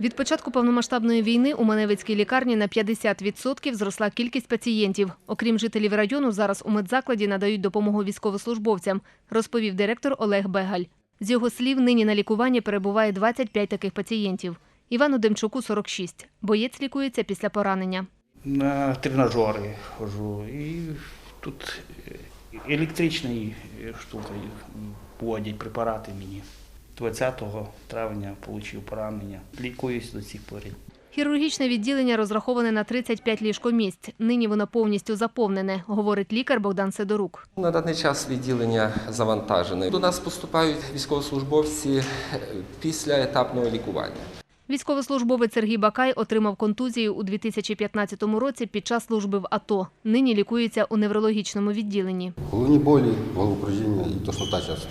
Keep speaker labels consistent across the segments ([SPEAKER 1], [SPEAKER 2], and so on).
[SPEAKER 1] Від початку повномасштабної війни у Маневицькій лікарні на 50% зросла кількість пацієнтів. Окрім жителів району, зараз у медзакладі надають допомогу військовослужбовцям, розповів директор Олег Бегаль. З його слів, нині на лікуванні перебуває 25 таких пацієнтів. Івану Демчуку 46. Боєць лікується після поранення.
[SPEAKER 2] На тренажери хожу. І тут електричною штукою вводять препарати мені. 20 травня отримав поранення. Лікуюсь до цих пор.
[SPEAKER 1] Хірургічне відділення розраховане на 35 ліжкомісць. Нині воно повністю заповнене, говорить лікар Богдан Сидорук.
[SPEAKER 3] На даний час відділення завантажене. До нас поступають військовослужбовці е, після етапного лікування.
[SPEAKER 1] Військовослужбовець Сергій Бакай отримав контузію у 2015 році під час служби в АТО. Нині лікується у неврологічному відділенні.
[SPEAKER 4] Головні болі, головокружіння і тошнота часто.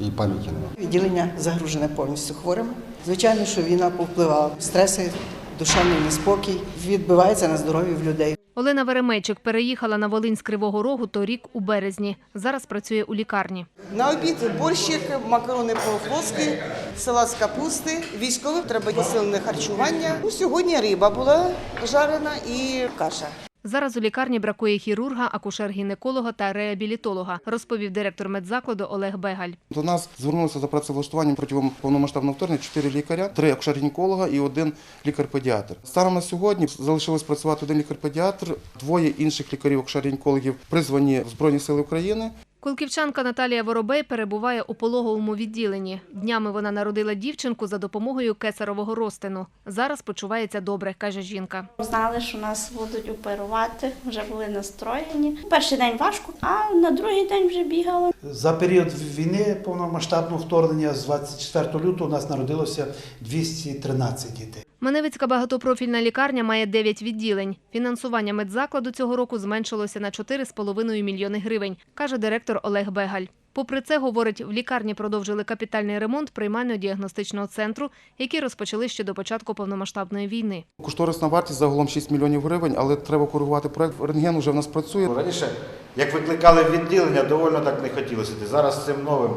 [SPEAKER 4] І пам'яті немає.
[SPEAKER 5] Відділення загружене повністю хворими. Звичайно, що війна повпливала. Стреси, душевний неспокій відбивається на здоров'ї в людей.
[SPEAKER 1] Олена Веремейчик переїхала на Волинь з Кривого Рогу торік у березні. Зараз працює у лікарні.
[SPEAKER 6] На обід борщик, макарони по-флотськи, салат з капусти. Військовим треба посилене харчування. Ну, сьогодні риба була жарена і каша.
[SPEAKER 1] Зараз у лікарні бракує хірурга, акушер-гінеколога та реабілітолога, розповів директор медзакладу Олег Бегаль.
[SPEAKER 7] До нас звернулися за працевлаштуванням протягом повномасштабного вторгнення чотири лікаря, три акушер-гінеколога і один лікар-педіатр. Станом на сьогодні залишилось працювати один лікар-педіатр, двоє інших лікарів акушер-гінекологів призвані в Збройні Сили України.
[SPEAKER 1] Колківчанка Наталія Воробей перебуває у пологовому відділенні. Днями вона народила дівчинку за допомогою кесарового розтину. Зараз почувається добре, каже жінка.
[SPEAKER 8] Знали, що нас будуть оперувати, вже були настроєні. Перший день важко, а на другий день вже бігали.
[SPEAKER 9] За період війни повномасштабного вторгнення з 24 лютого у нас народилося 213 дітей.
[SPEAKER 1] Маневицька багатопрофільна лікарня має 9 відділень. Фінансування медзакладу цього року зменшилося на 4,5 мільйони гривень, каже директор Олег Бегаль. Попри це, говорить, в лікарні продовжили капітальний ремонт приймально-діагностичного центру, який розпочали ще до початку повномасштабної війни.
[SPEAKER 7] Кошторисна вартість загалом 6 мільйонів гривень, але треба коригувати проект. Рентген вже в нас працює.
[SPEAKER 10] Раніше, як викликали відділення, доволі так не хотілося йти. Зараз цим новим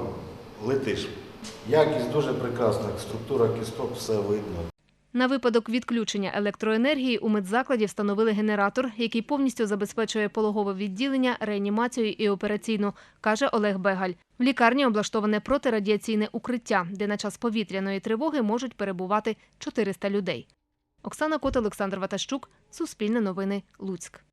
[SPEAKER 10] летиш. Якість дуже прекрасна, структура кісток, все видно.
[SPEAKER 1] На випадок відключення електроенергії у медзакладі встановили генератор, який повністю забезпечує пологове відділення, реанімацію і операційну, каже Олег Бегаль. В лікарні облаштоване протирадіаційне укриття, де на час повітряної тривоги можуть перебувати 400 людей. Оксана Кот, Олександр Ватащук, Суспільне новини, Луцьк.